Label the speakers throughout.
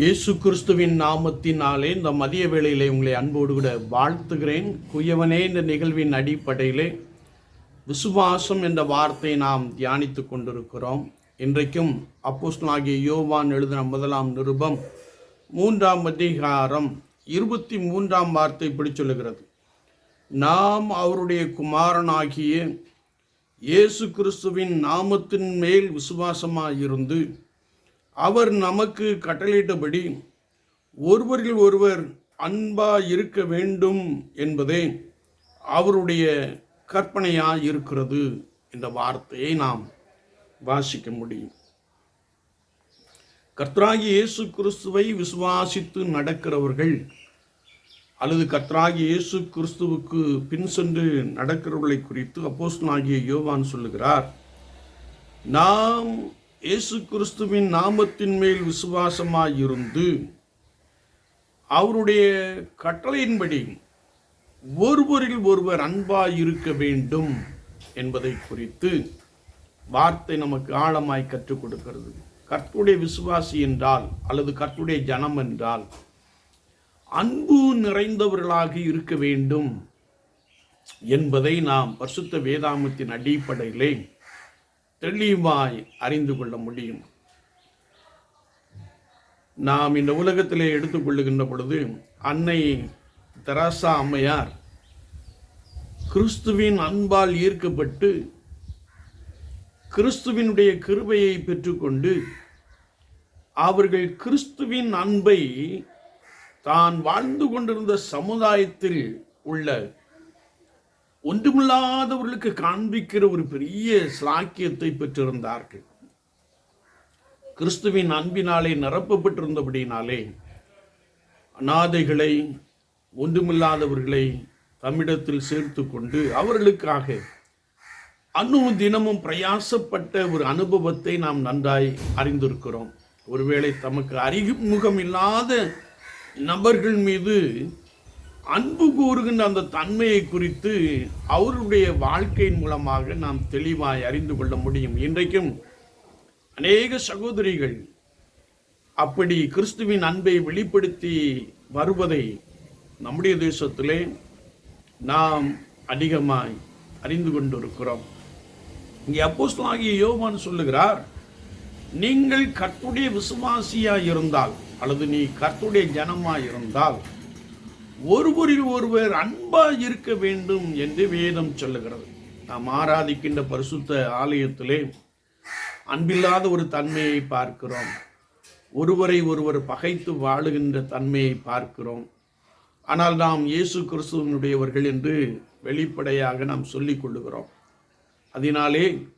Speaker 1: இயேசு கிறிஸ்துவின் நாமத்தினாலே இந்த மதிய வேளையிலே உங்களை அன்போடு கூட வாழ்த்துகிறேன். குயவனே இந்த நிகழ்வின் அடிப்படையிலே விசுவாசம் என்ற வார்த்தையை நாம் தியானித்து கொண்டிருக்கிறோம். இன்றைக்கும் அப்போஸ்தலனாகிய யோவான் எழுதின முதலாம் நிருபம் மூன்றாம் அதிகாரம் இருபத்தி மூன்றாம் வார்த்தை இப்படி சொல்லுகிறது. நாம் அவருடைய குமாரனாகிய இயேசு கிறிஸ்துவின் நாமத்தின் மேல் விசுவாசமாக இருந்து அவர் நமக்கு கட்டளையிட்டபடி ஒருவரில் ஒருவர் அன்பா இருக்க வேண்டும் என்பதே அவருடைய கற்பனையாக இருக்கிறது என்ற வார்த்தையை நாம் வாசிக்க முடியும். கர்த்தராகி இயேசு கிறிஸ்துவை விசுவாசித்து நடக்கிறவர்கள் அல்லது கர்த்தராகி இயேசு கிறிஸ்துவுக்கு பின் சென்று நடக்கிறவர்களை குறித்து அப்போஸ்தலனாகிய யோவான் சொல்லுகிறார் நாம் இயேசு கிறிஸ்துவின் நாமத்தின் மேல் விசுவாசமாயிருந்து அவருடைய கட்டளையின்படி ஒருவரில் ஒருவர் அன்பாய் இருக்க வேண்டும் என்பதை குறித்து வார்த்தை நமக்கு ஆழமாய் கற்றுக் கொடுக்கிறது. கர்த்துடைய விசுவாசி என்றால் அல்லது கர்த்துடைய ஜனம் என்றால் அன்பு நிறைந்தவர்களாக இருக்க வேண்டும் என்பதை நாம் பரிசுத்த வேதாமத்தின் அடிப்படையிலே தெளிவாய் அறிந்து கொள்ள முடியும். நாம் இந்த உலகத்திலே எடுத்துக்கொள்ளுகின்ற பொழுது அன்னை தெராசா அம்மையார் கிறிஸ்துவின் அன்பால் ஈர்க்கப்பட்டு கிறிஸ்துவினுடைய கிருபையை பெற்றுக்கொண்டு அவர்கள் கிறிஸ்துவின் அன்பை தான் வாழ்ந்து கொண்டிருந்த சமுதாயத்தில் உள்ள ஒன்றுமில்லாதவர்களுக்கு காண்பிக்கிற ஒரு பெரிய சாக்கியத்தை பெற்றிருந்தார்கள். கிறிஸ்துவின் அன்பினாலே நிரப்பப்பட்டிருந்தபடினாலே அநாதைகளை ஒன்றுமில்லாதவர்களை தம்மிடத்தில் சேர்த்து கொண்டு அவர்களுக்காக அன்னும் தினமும் பிரயாசப்பட்ட ஒரு அனுபவத்தை நாம் நன்றாய் அறிந்திருக்கிறோம். ஒருவேளை தமக்கு அறிமுகம் இல்லாத நபர்கள் மீது அன்பு கூறுகின்ற அந்த தன்மையை குறித்து அவருடைய வாழ்க்கையின் மூலமாக நாம் தெளிவாய் அறிந்து கொள்ள முடியும். இன்றைக்கும் அநேக சகோதரிகள் அப்படி கிறிஸ்துவின் அன்பை வெளிப்படுத்தி வருவதை நம்முடைய தேசத்திலே நாம் அதிகமாய் அறிந்து கொண்டிருக்கிறோம். இங்கே அப்போஸ்தலனாகிய யோவான் சொல்லுகிறார் நீங்கள் கர்த்துடைய விசுவாசியாக இருந்தால் அல்லது நீ கர்த்துடைய ஜனமாக இருந்தால் ஒருவரில் ஒருவர் அன்பாக இருக்க வேண்டும் என்று வேதம் சொல்லுகிறது. நாம் ஆராதிக்கின்ற பரிசுத்த ஆலயத்திலே அன்பில்லாத ஒரு தன்மையை பார்க்கிறோம். ஒருவரை ஒருவர் பகைத்து வாழுகின்ற தன்மையை பார்க்கிறோம். ஆனால் நாம் இயேசு கிறிஸ்துவனுடையவர்கள் என்று வெளிப்படையாக நாம் சொல்லிக் கொள்ளுகிறோம். அதனாலே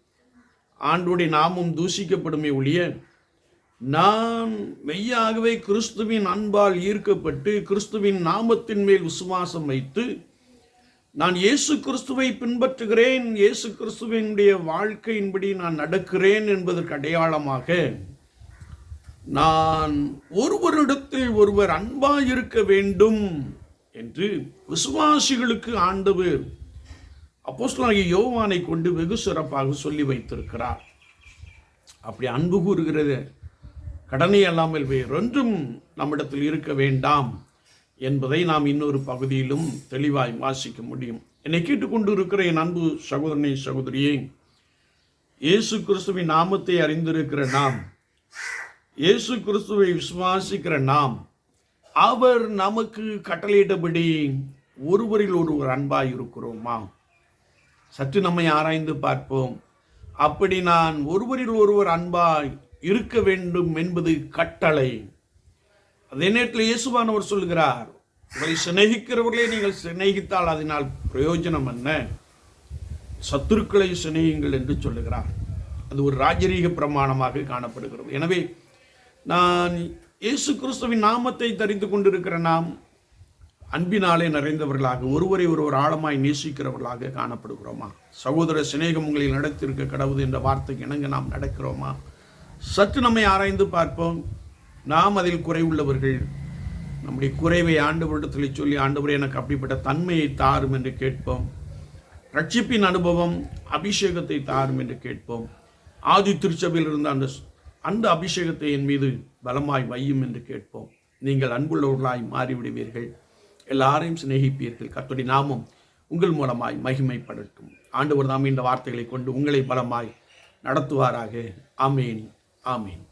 Speaker 1: ஆண்டோடைய நாமும் தூஷிக்கப்படுமே ஒழிய நான் மெய்யாகவே கிறிஸ்துவின் அன்பால் ஈர்க்கப்பட்டு கிறிஸ்துவின் நாமத்தின் மேல் விசுவாசம் வைத்து நான் இயேசு கிறிஸ்துவை பின்பற்றுகிறேன். இயேசு கிறிஸ்துவினுடைய வாழ்க்கையின்படி நான் நடக்கிறேன் என்பதற்கு அடையாளமாக நான் ஒருவரிடத்தில் ஒருவர் அன்பாக இருக்க வேண்டும் என்று விசுவாசிகளுக்கு ஆண்டவர் அப்போஸ்தலனாகிய யோவானை கொண்டு வெகு சிறப்பாக சொல்லி வைத்திருக்கிறார். அப்படி அன்பு கூறுகிறது. கடனை அல்லாமல் வேறொன்றும் நம்மிடத்தில் இருக்க வேண்டாம் என்பதை நாம் இன்னொரு பகுதியிலும் தெளிவாய் வாசிக்க முடியும். என்னை கேட்டுக்கொண்டு இருக்கிற என் அன்பு சகோதரனை சகோதரியே இயேசு கிறிஸ்துவின் நாமத்தை அறிந்திருக்கிற நாம் இயேசு கிறிஸ்துவை விசுவாசிக்கிற நாம் அவர் நமக்கு கட்டளையிட்டபடி ஒருவரில் ஒருவர் அன்பாய் இருக்கிறோமா? சற்று நம்மை ஆராய்ந்து பார்ப்போம். அப்படி நான் ஒருவரில் ஒருவர் அன்பாய் இருக்க வேண்டும் என்பது கட்டளை. அதே நேரத்தில் இயேசுவானவர் சொல்கிறார் உங்களை சிநேகிக்கிறவர்களே நீங்கள் சிநேகித்தால் அதனால் பிரயோஜனம் என்ன? சத்துருக்களை சிநேகிங்கள் என்று சொல்லுகிறார். அது ஒரு ராஜரீக பிரமாணமாக காணப்படுகிறது. எனவே நான் இயேசு கிறிஸ்துவின் நாமத்தை தெரிந்து கொண்டிருக்கிற நாம் அன்பினாலே நிறைந்தவர்களாக ஒருவரை ஒருவர் ஆழமாய் நேசிக்கிறவர்களாக காணப்படுகிறோமா? சகோதர சிநேகம் உங்களில் நடத்திருக்க கடவுது என்ற வார்த்தைக்கு இணங்க நாம் நடக்கிறோமா? சற்று நம்மை ஆராய்ந்து பார்ப்போம். நாம் அதில் குறைவுள்ளவர்கள் நம்முடைய குறைவை ஆண்டவரிடத்தில் சொல்லி ஆண்டவர் எனக்கு அப்படிப்பட்ட தன்மையை தாரும் என்று கேட்போம். ரட்சிப்பின் அனுபவம் அபிஷேகத்தை தாரும் என்று கேட்போம். ஆதி திருச்சபையில் இருந்த அந்த அந்த அபிஷேகத்தை என் மீது பலமாய் வையும் என்று கேட்போம். நீங்கள் அன்புள்ளவர்களாய் மாறிவிடுவீர்கள். எல்லாரையும் சிநேகிப்பீர்கள். கர்த்தருடைய நாமம் உங்கள் மூலமாய் மகிமைப்படட்டும் ஆண்டவர் தாம் இந்த வார்த்தைகளை கொண்டு உங்களை பலமாய் நடத்துவாராக. ஆமேன். ஆமேன்